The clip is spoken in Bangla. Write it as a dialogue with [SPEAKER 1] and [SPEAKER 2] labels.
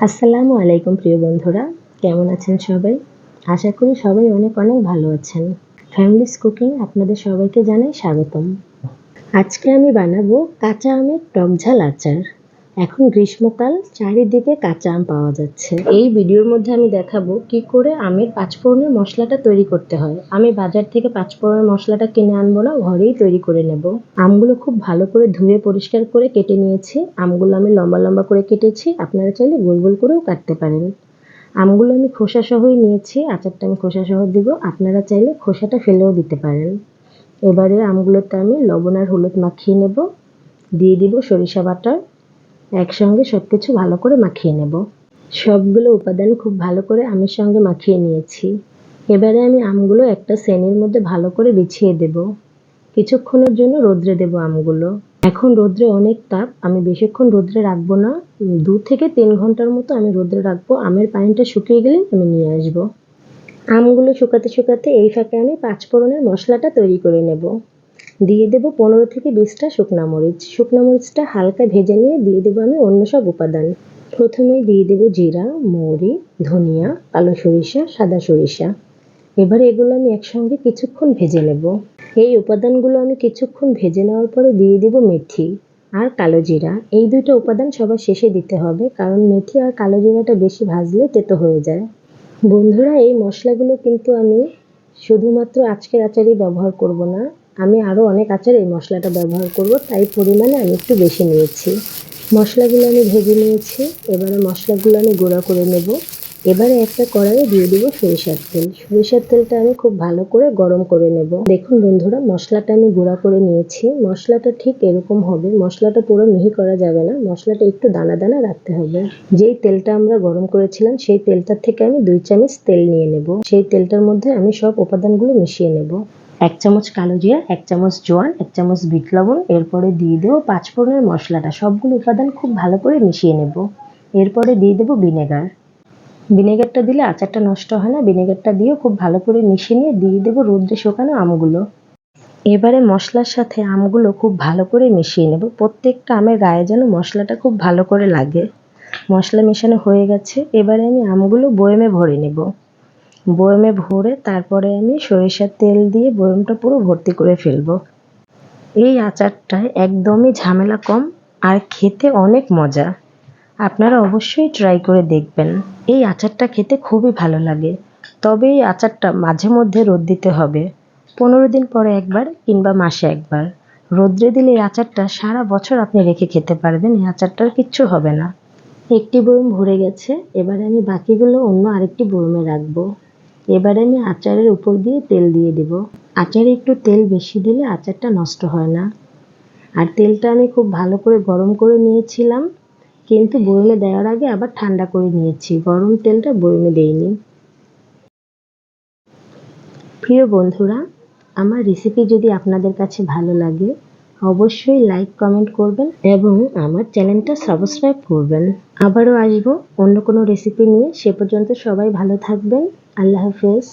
[SPEAKER 1] আসসালামু আলাইকুম প্রিয় বন্ধুরা, কেমন আছেন সবাই? আশা করি সবাই অনেক অনেক ভালো আছেন। ফ্যামিলিস কুকিং আপনাদের সবাইকে জানাই স্বাগতম। আজকে আমি বানাবো কাঁচা আমের টক ঝাল আচার। এখন গ্রীষ্মকাল, চারিদিকে কাঁচা আম পাওয়া যাচ্ছে। এই ভিডিওর মধ্যে আমি দেখাবো কি করে আমের পাঁচফোড়নের মশলাটা তৈরি করতে হয়। আমি বাজার থেকে পাঁচফোড়নের মশলাটা কিনে আনব না, ঘরেই তৈরি করে নেব। আমগুলো খুব ভালো করে ধুয়ে পরিষ্কার করে কেটে নিয়েছি। আমগুলো আমি লম্বা লম্বা করে কেটেছি। আপনারা চাইলে গোল গোল করেও কাটতে পারেন। আমগুলো আমি খোসা সহই নিয়েছি, আচারটা আমি খোসা সহ দিব। আপনারা চাইলে খোসাটা ফেলেও দিতে পারেন। এবারে আমগুলোতে আমি লবণ আর হলুদ মাখিয়ে নেব। দিয়ে দিব সরিষা বাটা একসঙ্গে সব কিছু ভালো করে মাখিয়ে নেব। সবগুলো উপাদান খুব ভালো করে আমের সঙ্গে মাখিয়ে নিয়েছি। এবারে আমি আমগুলো একটা শ্রেণির মধ্যে ভালো করে বিছিয়ে দেব। কিছুক্ষণের জন্য রোদ্রে দেব আমগুলো। এখন রোদ্রে অনেক তাপ, আমি বেশিক্ষণ রোদ্রে রাখব না। দু থেকে তিন ঘণ্টার মতো আমি রোদ্রে রাখব। আমের পানিটা শুকিয়ে গেলে আমি নিয়ে আসব। আমগুলো শুকাতে শুকাতে এই ফাঁকে আমি পাঁচফোড়নের মশলাটা তৈরি করে নেব। দিয়ে দেব পনেরো থেকে বিশটা শুকনা মরিচ। শুকনা মরিচটা হালকা ভেজে নিয়ে দিয়ে দেবো আমি অন্য সব উপাদান। প্রথমেই দিয়ে দেবো জিরা, মৌরি, ধনিয়া, কালো সরিষা, সাদা সরিষা। এবার এগুলো আমি একসঙ্গে কিছুক্ষণ ভেজে নেব। এই উপাদানগুলো আমি কিছুক্ষণ ভেজে নেওয়ার পরে দিয়ে দেব মেথি আর কালো জিরা। এই দুটো উপাদান সবার শেষে দিতে হবে, কারণ মেথি আর কালো জিরাটা বেশি ভাজলে তেতো হয়ে যায়। বন্ধুরা, এই মশলাগুলো কিন্তু আমি শুধুমাত্র আজকের আচারেই ব্যবহার করব না আমি আরও অনেক আচার এই মশলাটা ব্যবহার করব, তাই পরিমাণে আমি একটু বেশি নিয়েছি। মশলাগুলো আমি ভেজে নিয়েছি, এবারে মশলাগুলো আমি গুঁড়া করে নেব। এবারে একটা কড়াইয়ে দিয়ে দেবো সরিষার তেল। সরিষার তেলটা আমি খুব ভালো করে গরম করে নেব। দেখুন বন্ধুরা, মশলাটা আমি গুঁড়া করে নিয়েছি। মশলাটা ঠিক এরকম হবে, মশলাটা পুরো মিহি করা যাবে না। মশলাটা একটু দানা দানা রাখতে হবে। যেই তেলটা আমরা গরম করেছিলাম, সেই তেলটার থেকে আমি দুই চামচ তেল নিয়ে নেব। সেই তেলটার মধ্যে আমি সব উপাদানগুলো মিশিয়ে নেব। এক চামচ কালো জিরা, এক চামচ জোয়ান, এক চামচ বিট লবণ, এরপরে দিয়ে দেবো পাঁচফোড়নের মশলাটা। সবগুলো উপাদান খুব ভালো করে মিশিয়ে নেব। এরপরে দিয়ে দেবো ভিনেগার। ভিনেগারটা দিলে আচারটা নষ্ট হয় না। ভিনেগারটা দিয়েও খুব ভালো করে মিশিয়ে নিয়ে দিয়ে দেবো রোদ্রে শুকানো আমগুলো। এবারে মশলার সাথে আমগুলো খুব ভালো করে মিশিয়ে নেব। প্রত্যেকটা আমের গায়ে যেন মশলাটা খুব ভালো করে লাগে। মশলা মেশানো হয়ে গেছে। এবারে আমি আমগুলো বয়েমে ভরে নেব। বয়েমে ভরে তারপরে আমি সরিষার তেল দিয়ে বয়েমটা পুরো ভর্তি করে ফেলব। এই আচারটায় একদমই ঝামেলা কম আর খেতে অনেক মজা। আপনারা অবশ্যই ট্রাই করে দেখবেন। এই আচারটা খেতে খুবই ভালো লাগে। তবে এই আচারটা মাঝে মধ্যে রোদ দিতে হবে। পনেরো দিন পরে একবার কিংবা মাসে একবার। রোদ্রে দিলে এই আচারটা সারা বছর আপনি রেখে খেতে পারবেন। এই আচারটার কিচ্ছু হবে না। একটি বয়ম ভরে গেছে। এবারে আমি বাকিগুলো অন্য আরেকটি বয়মে রাখব। এবারে আমি আচারের উপর দিয়ে তেল দিয়ে দেব। আচারে একটু তেল বেশি দিলে আচারটা নষ্ট হয় না। আর তেলটা আমি খুব ভালো করে গরম করে নিয়েছিলাম, কিন্তু বয়মে দেওয়ার আগে আবার ঠান্ডা করে নিয়েছি। গরম তেলটা বয়মে দেইনি। প্রিয় বন্ধুরা, আমার রেসিপি যদি আপনাদের কাছে ভালো লাগে অবশ্যই লাইক কমেন্ট করবেন এবং আমার চ্যানেলটা সাবস্ক্রাইব করবেন। আবারও আসব অন্য কোনো রেসিপি নিয়ে। সে পর্যন্ত সবাই ভালো থাকবেন। আল্লাহ হাফেজ।